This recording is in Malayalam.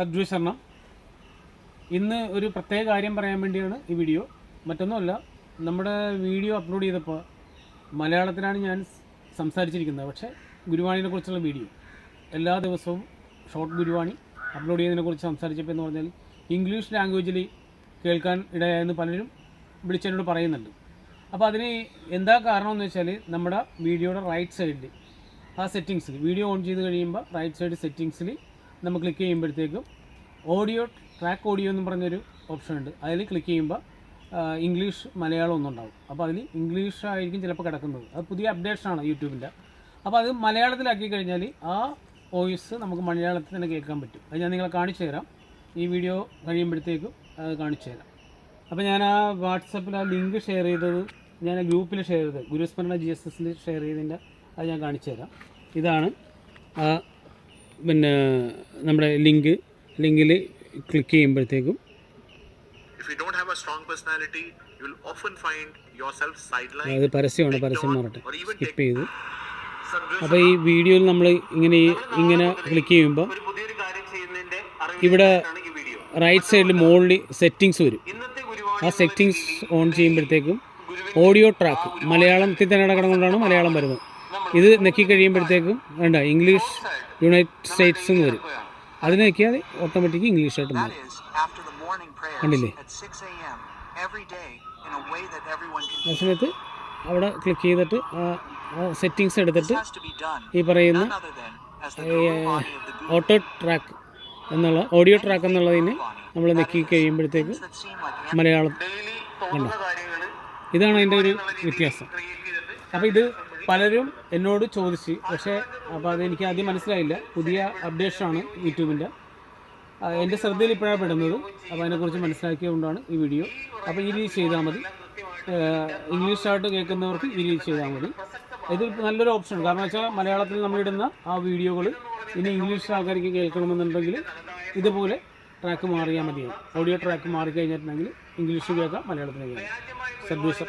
സദ്വിശരണം ഇന്ന് ഒരു പ്രത്യേക കാര്യം പറയാൻ വേണ്ടിയാണ് ഈ വീഡിയോ. മറ്റൊന്നുമല്ല നമ്മുടെ വീഡിയോ അപ്ലോഡ് ചെയ്തപ്പോൾ മലയാളത്തിലാണ് ഞാൻ സംസാരിച്ചിരിക്കുന്നത്. പക്ഷേ ഗുരുവാണിനെ കുറിച്ചുള്ള വീഡിയോ. എല്ലാ ദിവസവും ഷോർട്ട് ഗുരുവാണി അപ്ലോഡ് ചെയ്യുന്നതിനെക്കുറിച്ച് സംസാരിച്ചപ്പോൾ എന്ന് പറഞ്ഞാൽ ഇംഗ്ലീഷ് ലാംഗ്വേജിൽ കേൾക്കാൻ ഇടയായെന്ന് പലരും വിളിച്ചതിനോട് പറയുന്നുണ്ട്. അപ്പോൾ അതിന് എന്താ കാരണം എന്ന് വെച്ചാൽ നമ്മുടെ വീഡിയോയുടെ റൈറ്റ് സൈഡിൽ ആ സെറ്റിങ്സിൽ വീഡിയോ ഓൺ ചെയ്ത് കഴിയുമ്പോൾ റൈറ്റ് സൈഡ് സെറ്റിങ്സിൽ നമ്മൾ ക്ലിക്ക് ചെയ്യുമ്പോഴത്തേക്കും ഓഡിയോ ട്രാക്ക് ഓഡിയോ എന്ന് പറഞ്ഞൊരു ഓപ്ഷൻ ഉണ്ട്. അതിൽ ക്ലിക്ക് ചെയ്യുമ്പോൾ ഇംഗ്ലീഷ് മലയാളം ഒന്നും ഉണ്ടാവും അപ്പോൾ അതിൽ ഇംഗ്ലീഷ് ആയിരിക്കും ചിലപ്പോൾ കിടക്കുന്നത്. അത് പുതിയ അപ്ഡേഷനാണ് യൂട്യൂബിന്റെ അപ്പോൾ അത് മലയാളത്തിലാക്കി കഴിഞ്ഞാൽ ആ വോയിസ് നമുക്ക് മലയാളത്തിൽ തന്നെ കേൾക്കാൻ പറ്റും. അത് ഞാൻ നിങ്ങളെ കാണിച്ചു തരാം. ഈ വീഡിയോ കഴിയുമ്പോഴത്തേക്കും അത് കാണിച്ചു തരാം. അപ്പോൾ ഞാൻ ആ വാട്സപ്പിൽ ആ ലിങ്ക് ഷെയർ ചെയ്തത് ഞാൻ ആ ഗ്രൂപ്പിൽ ഷെയർ ചെയ്തത്. ഗുരുസ്മരണ ജി എസ് എസിൽ ഷെയർ ചെയ്തതിന്റെ അത് ഞാൻ കാണിച്ചു തരാം. ഇതാണ് പിന്നെ നമ്മുടെ ലിങ്ക് ലിങ്കിൽ ക്ലിക്ക് ചെയ്യുമ്പോഴത്തേക്കും അത് പരസ്യമാണ് പരസ്യം മാറട്ടെ സ്കിപ്പ് ചെയ്തു. അപ്പോൾ ഈ വീഡിയോയിൽ നമ്മൾ ഇങ്ങനെ ഇങ്ങനെ ക്ലിക്ക് ചെയ്യുമ്പോൾ ഇവിടെ റൈറ്റ് സൈഡിൽ മുകളിൽ സെറ്റിങ്സ് വരും. ആ സെറ്റിങ്സ് ഓൺ ചെയ്യുമ്പോഴത്തേക്കും ഓഡിയോ ട്രാക്ക് മലയാളത്തിൽ തന്നെ കൊണ്ടാണ് മലയാളം വരുന്നത്. ഇത് നെക്കി കഴിയുമ്പോഴത്തേക്കും വേണ്ട ഇംഗ്ലീഷ് യുണൈറ്റഡ് സ്റ്റേറ്റ്സ് എന്ന് വരും. അതിന് നെക്കിയാൽ ഓട്ടോമാറ്റിക് ഇംഗ്ലീഷായിട്ട് മാറും. കണ്ടില്ലേ? at 6 a.m. every day in a way that everyone can ആ സമയത്ത് അവിടെ ക്ലിക്ക് ചെയ്തിട്ട് ആ സെറ്റിങ്സ് എടുത്തിട്ട് ഈ പറയുന്ന ഓട്ടോ ട്രാക്ക് എന്നുള്ള ഓഡിയോ ട്രാക്ക് എന്നുള്ളതിന് നമ്മൾ നെക്കി കഴിയുമ്പോഴത്തേക്ക് മലയാളം കാര്യങ്ങൾ ഇതാണ് അതിന്റെ ഒരു വ്യത്യാസം. അപ്പോൾ ഇത് പലരും എന്നോട് ചോദിച്ച് പക്ഷേ അപ്പോൾ അതെനിക്ക് ആദ്യം മനസ്സിലായില്ല. പുതിയ അപ്ഡേഷനാണ് യൂട്യൂബിന്റെ എന്റെ ശ്രദ്ധയിൽ ഇപ്പോഴാണ് പെടുന്നത് അപ്പോൾ അതിനെക്കുറിച്ച് മനസ്സിലാക്കിയതുകൊണ്ടാണ് ഈ വീഡിയോ. അപ്പോൾ ഈ രീതി ചെയ്താൽ മതി. ഇംഗ്ലീഷായിട്ട് കേൾക്കുന്നവർക്ക് ഈ രീതി ചെയ്താൽ മതി. ഇത് നല്ലൊരു ഓപ്ഷനാണ് കാരണം വെച്ചാൽ മലയാളത്തിൽ നമ്മളിടുന്ന ആ വീഡിയോകൾ ഇനി ഇംഗ്ലീഷ് ആൾക്കാർക്ക് കേൾക്കണമെന്നുണ്ടെങ്കിൽ ഇതുപോലെ ട്രാക്ക് മാറിയാൽ മതിയാവും. ഓഡിയോ ട്രാക്ക് മാറിക്കഴിഞ്ഞിട്ടുണ്ടെങ്കിൽ ഇംഗ്ലീഷ് കേൾക്കാം മലയാളത്തിൽ കേൾക്കാം സബ്ഡ്യൂസർ